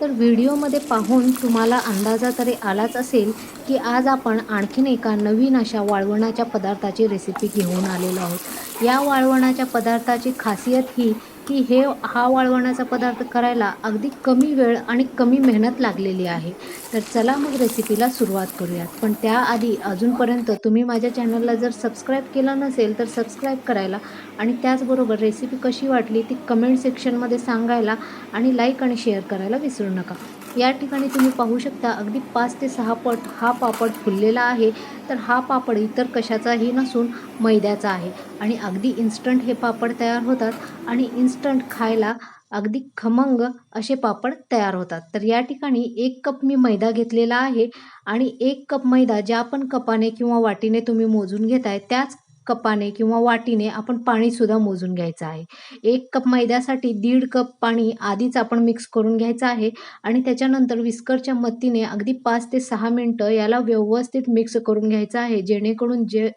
तर व्हिडिओमध्ये पाहून तुम्हाला अंदाजा तरी आलाच असेल की आज आपण आणखीन एका नवीन अशा वाळवणाच्या पदार्थाची रेसिपी घेऊन आलेलो आहोत. या वाळवणाच्या पदार्थाची खासियत ही की हे हा वाळवणाचा पदार्थ करायला अगदी कमी वेळ आणि कमी मेहनत लागलेली आहे. तर चला मग रेसिपीला सुरुवात करूयात. पण त्याआधी अजूनपर्यंत तुम्ही माझ्या चॅनलला जर सबस्क्राईब केलं नसेल तर सबस्क्राईब करायला आणि त्याचबरोबर रेसिपी कशी वाटली ती कमेंट सेक्शनमध्ये सांगायला आणि लाईक आणि शेअर करायला विसरू नका. या ठिकाणी तुम्ही पाहू शकता अगदी पाच ते सहा पट हा पापड फुललेला आहे. तर हा पापड इतर कशाचाही नसून मैद्याचा आहे. आणि अगदी इन्स्टंट हे पापड तयार होतात. आणि इन्स्टंट खायला अगदी खमंग असे पापड तयार होतात. तर या ठिकाणी एक कप मी मैदा घेतलेला आहे. आणि एक कप मैदा ज्या पण कपाने किंवा वाटीने तुम्ही मोजून घेताय त्याच कपाने किंवा वाटीने आपण पाणीसुद्धा मोजून घ्यायचं आहे. एक कप मैद्यासाठी दीड कप पाणी आधीच आपण मिक्स करून घ्यायचं आहे आणि त्याच्यानंतर विस्करच्या मदतीने अगदी पाच ते सहा मिनटं याला व्यवस्थित मिक्स करून घ्यायचं आहे. जेणेकरून जे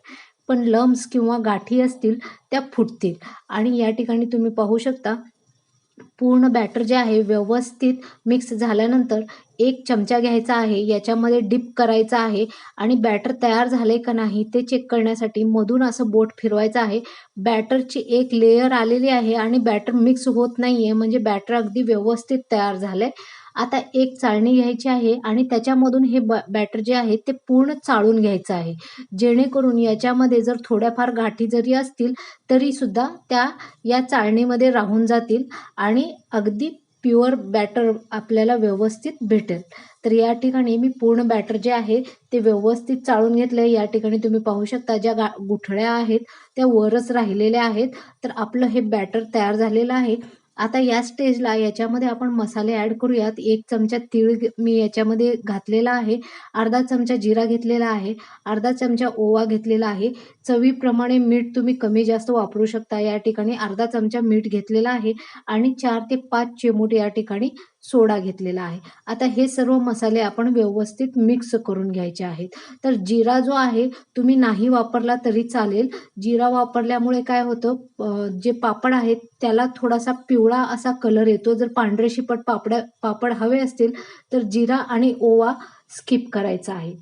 पण लम्स किंवा गाठी असतील त्या फुटतील. आणि या ठिकाणी तुम्ही पाहू शकता पूर्ण बॅटर जे आहे व्यवस्थित मिक्स झाल्यानंतर एक चमचा घ्यायचा आहे याच्यामध्ये डिप करायचा आहे आणि बॅटर तयार झाले का नाही ते चेक करण्यासाठी मधून असं बोट फिरवायचं आहे. बॅटरची एक लेयर आलेली आहे आणि बॅटर मिक्स होत नाही आहे म्हणजे बॅटर अगदी व्यवस्थित तयार झालं आहे आता एक चाळणी घ्यायची आहे आणि त्याच्यामधून हे ब बॅटर जे आहे ते पूर्ण चाळून घ्यायचं आहे. जेणेकरून याच्यामध्ये जर थोड्याफार गाठी जरी असतील तरीसुद्धा त्या या चाळणीमध्ये राहून जातील आणि अगदी प्युअर बॅटर आपल्याला व्यवस्थित भेटेल. तर या ठिकाणी मी पूर्ण बॅटर जे आहे ते व्यवस्थित चाळून घेतलं या ठिकाणी तुम्ही पाहू शकता ज्या गा गुठळ्या आहेत त्या वरच राहिलेल्या आहेत. तर आपलं हे बॅटर तयार झालेलं आहे. आता या स्टेजला याच्यामध्ये आपण मसाले ॲड करूयात. एक चमचा तीळ मी याच्यामध्ये घातलेला आहे. अर्धा चमचा जिरा घेतलेला आहे. अर्धा चमचा ओवा घेतलेला आहे. चवीप्रमाणे मीठ तुम्ही कमी जास्त वापरू शकता या ठिकाणी. अर्धा चमचा मीठ घेतलेला आहे. आणि चार ते पाच चिमूट या ठिकाणी सोडा घेतलेला आहे. आता हे सर्व मसाले आपण व्यवस्थित मिक्स करून घ्यायचे आहेत. तर जिरा जो आहे तुम्ही नाही वापरला तरी चालेल. जिरा वापरल्यामुळे काय होतं जे पापड आहेत त्याला थोडासा पिवळा असा कलर येतो. जर पांढरे शिपट पापड पापड हवे असतील तर जिरा आणि ओवा स्किप करायचा आहे.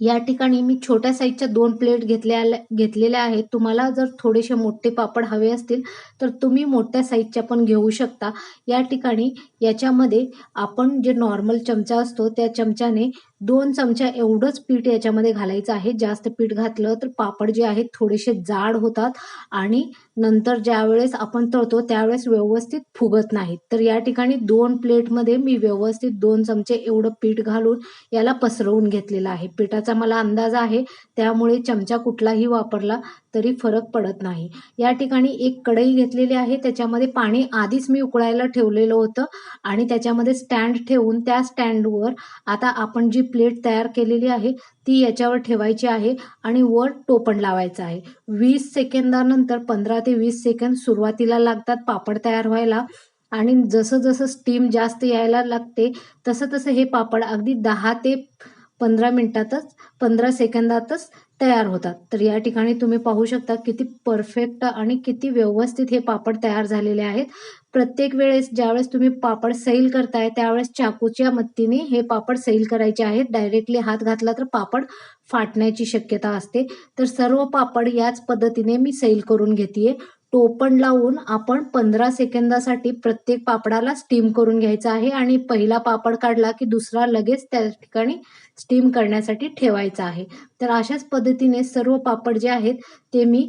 या ठिकाणी मी छोट्या साईजच्या दोन प्लेट घेतल्या घेतलेल्या आहेत. तुम्हाला जर थोडेसे मोठे पापड हवे असतील तर तुम्ही मोठ्या साईजच्या पण घेऊ शकता. या ठिकाणी याच्यामध्ये आपण जे नॉर्मल चमचा असतो त्या चमच्याने दोन चमचा एवढंच पीठ याच्यामध्ये घालायचं आहे. जास्त पीठ घातलं तर पापड जे आहेत थोडेसे जाड होतात आणि नंतर ज्या वेळेस आपण तळतो त्यावेळेस व्यवस्थित फुगत नाहीत. तर या ठिकाणी दोन प्लेटमध्ये मी व्यवस्थित दोन चमचे एवढं पीठ घालून याला पसरवून घेतलेलं आहे. पिठाचा मला अंदाज आहे त्यामुळे चमचा कुठलाही वापरला तरी फरक पडत नाही. या ठिकाणी एक कढई घेतलेली आहे. त्याच्यामध्ये पाणी आधीच मी उकळायला ठेवलेलं होतं आणि त्याच्यामध्ये स्टँड ठेवून त्या स्टँडवर आता आपण जी प्लेट तयार केलेली आहे ती याच्यावर ठेवायची आहे आणि वर टोपण लावायचं आहे. वीस सेकंदानंतर पंधरा ते वीस सेकंद सुरुवातीला लागतात पापड तयार व्हायला आणि जसं जसं स्टीम जास्त यायला लागते तसं तसं हे पापड अगदी दहा ते पंधरा मिनिटातच पंधरा सेकंदातच तयार होतात. तर या ठिकाणी तुम्ही पाहू शकता किती परफेक्ट आणि किती व्यवस्थित हे पापड तयार झालेले आहेत. प्रत्येक वेळेस ज्यावेळेस तुम्ही पापड सैल करताय त्यावेळेस चाकूच्या मदतीने हे पापड सैल करायचे आहेत. डायरेक्टली हात घातला तर पापड फाटण्याची शक्यता असते. तर सर्व पापड याच पद्धतीने मी सैल करून घेते टोपण लावून आपण पंधरा सेकंदासाठी प्रत्येक पापडाला स्टीम करून घ्यायचा आहे आणि पहिला पापड काढला की दुसरा लगेच त्या ठिकाणी स्टीम करण्यासाठी ठेवायचा आहे. तर अशाच पद्धतीने सर्व पापड जे आहेत ते मी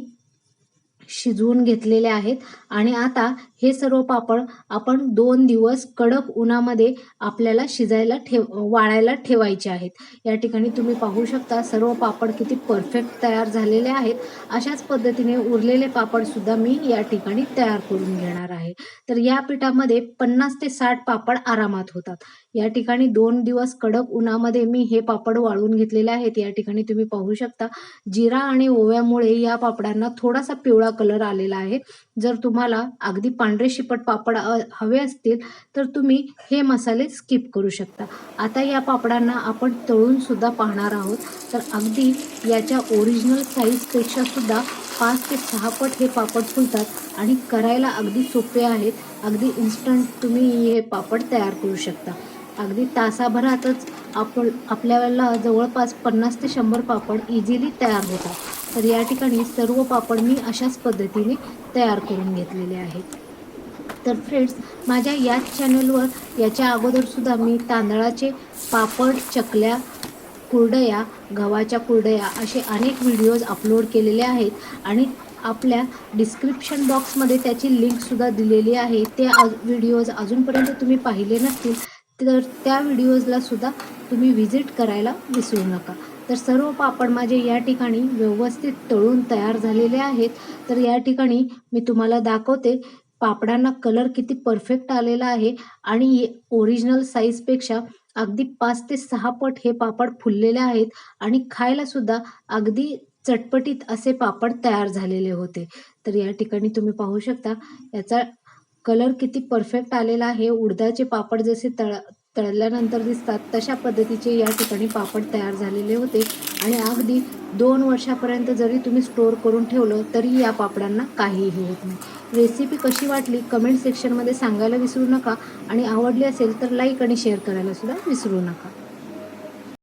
शिजवून घेतलेले आहेत. आणि आता हे सर्व पापड आपण दोन दिवस कडक उन्हामध्ये आपल्याला शिजायला ठेव वाळायला ठेवायचे आहेत. या ठिकाणी तुम्ही पाहू शकता सर्व पापड किती परफेक्ट तयार झालेले आहेत. अशाच पद्धतीने उरलेले पापडसुद्धा मी या ठिकाणी तयार करून घेणार आहे. तर या पिठामध्ये पन्नास ते साठ पापड आरामात होतात. या ठिकाणी दोन दिवस कडक उन्हामध्ये मी हे पापड वाळवून घेतलेले आहेत. या ठिकाणी तुम्ही पाहू शकता जिरा आणि ओव्यामुळे या पापडांना थोडासा पिवळा कलर आलेला आहे. जर तुम्हाला अगदी पांढरे शिपट पापड हवे असतील तर तुम्ही हे मसाले स्किप करू शकता. आता या पापडांना आपण तळून सुद्धा पाहणार आहोत. तर अगदी याच्या ओरिजिनल साईजपेक्षा सुद्धा पाच ते सहा पट हे पापड फुलतात आणि करायला अगदी सोपे आहेत. अगदी इन्स्टंट तुम्ही हे पापड तयार करू शकता. अगदी तासाभरातच आपण आपल्याला जवळपास पन्नास ते शंभर पापड इझिली तयार होतात. तर या ठिकाणी सर्व पापड मी अशाच पद्धतीने तयार करून घेतलेले आहेत. तर फ्रेंड्स माझ्या याच चॅनलवर याच्या अगोदरसुद्धा मी तांदळाचे पापड चकल्या कुरडया गव्हाच्या कुरडया असे अनेक व्हिडिओज अपलोड केलेले आहेत आणि आपल्या डिस्क्रिप्शन बॉक्समध्ये त्याची लिंकसुद्धा दिलेली आहे. ते आज व्हिडिओज अजूनपर्यंत तुम्ही पाहिले नसतील तर त्या व्हिडिओजला सुद्धा तुम्ही व्हिजिट करायला विसरू नका. तर सर्व पापड माझे या ठिकाणी व्यवस्थित तळून तयार झालेले आहेत. तर या ठिकाणी मी तुम्हाला दाखवते पापडांना कलर किती परफेक्ट आलेला आहे आणि ओरिजिनल साईजपेक्षा अगदी पाच ते सहा पट हे पापड फुललेले आहेत आणि खायला सुद्धा अगदी चटपटीत असे पापड तयार झालेले होते. तर या ठिकाणी तुम्ही पाहू शकता याचा कलर किती परफेक्ट आलेला आहे उडदाचे पापड जसे तळ तळल्यानंतर दिसतात तशा पद्धतीचे या ठिकाणी पापड तयार झालेले होते. आणि अगदी दोन वर्षापर्यंत जरी तुम्ही स्टोअर करून ठेवलं तरी या पापडांना काहीही होत नाही. रेसिपी कशी वाटली कमेंट सेक्शनमध्ये सांगायला विसरू नका. आणि आवडली असेल तर लाईक आणि शेअर करायला सुद्धा विसरू नका.